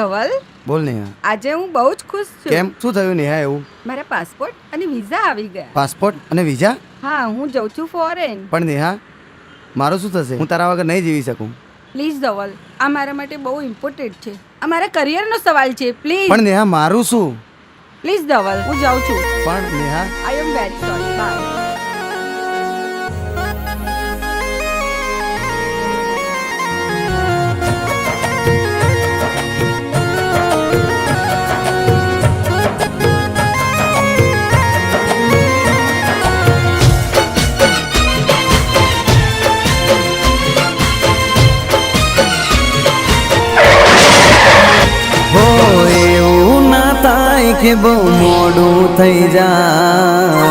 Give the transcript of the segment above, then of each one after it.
ધવલ બોલ નેહા આજે હું બહુ જ ખુશ છું. કેમ? શું થયું નેહા એવું? મારા પાસપોર્ટ અને વિઝા આવી ગયા. પાસપોર્ટ અને વિઝા? હા હું જઉં છું ફોરેન પણ નેહા મારું શું થશે? હું તારા વગર નહીં જીવી શકું. પ્લીઝ ધવલ આ મારા માટે બહુ ઇમ્પોર્ટન્ટ છે. આ મારા કરિયરનો સવાલ છે પ્લીઝ પણ નેહા મારું શું? પ્લીઝ ધવલ હું જાઉં છું. પણ Neha. I am very sorry bye કે બહુ મોડું થઈ જાય.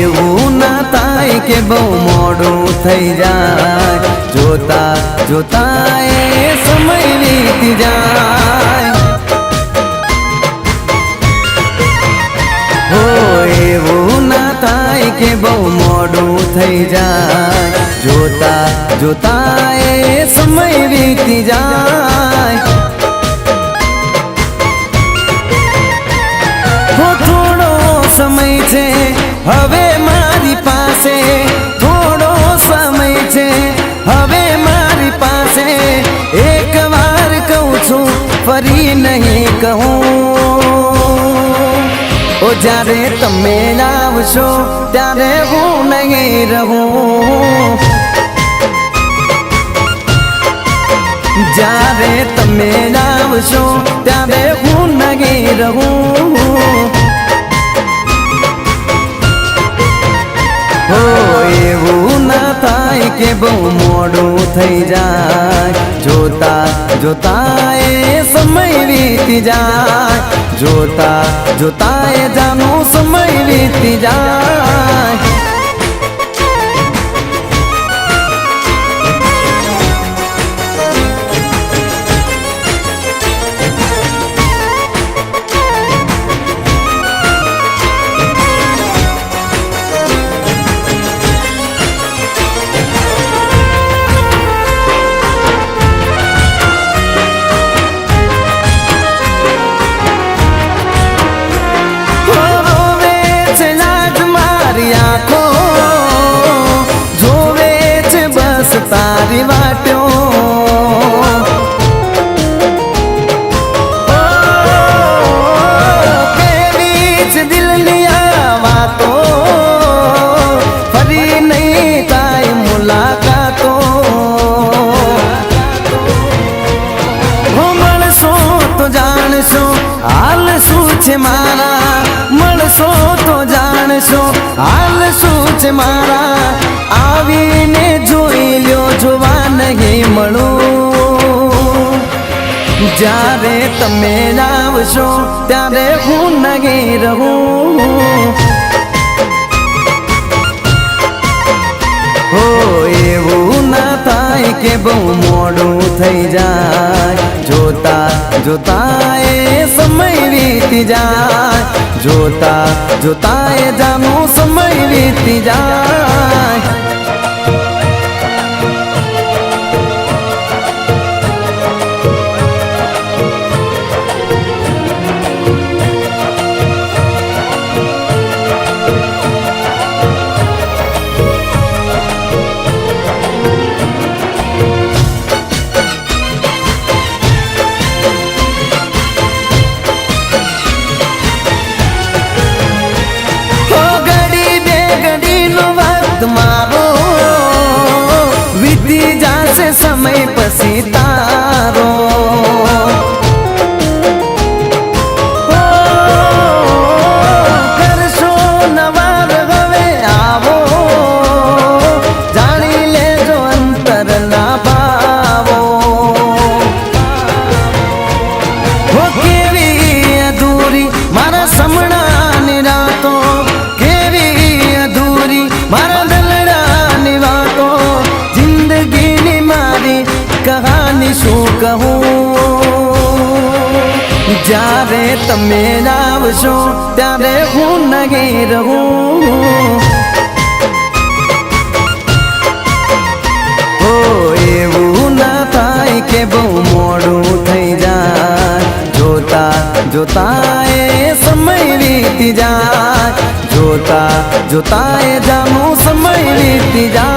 એવું ના થાય કે બહુ મોડું થઈ જાય. જોતા જોતા એ સમય વીતી જાય. હો, એવું ના થાય કે બહુ મોડું થઈ જાય. જોતા જોતા એ સમય વીતી જાય. થોડો સમય છે, હવે મારી પાસે. થોડો સમય છે, હવે મારી પાસે. એક વાર કહું છું, ફરી નહીં કહું. ઓ, જ્યારે તમે આવશો, ત્યારે હું નહીં રહું. જ્યારે તમે આવશો ત્યારે હું નહીં રહું હો એવું ના થાય કે બહુ મોડું થઈ જાય જોતા જોતા એ સમય વીતી જાય જોતા જોતા એ જાનું સમય વીતી જાય મળશો તો જાણશો. હાલ શું છે મારા? આવીને જોઈ લ્યો, જોવા નહીં મળો. જ્યારે તમે આવશો ત્યારે હું નહીં રહું. હો, એવું ના થાય કે બહુ મોડું થઈ જાય જોતા જોતા એ સમય વીતી જાય જોતા જોતા એ જાનું સમય વીતી જાય જાશે સમય તમે આવશો ત્યારે હું નગી રહું હો એવું ના થાય કે બહુ મોડું થઈ જાય જોતા જોતા એ સમય વીતી જાય જોતા જોતા એ જામું સમય વીતી જાય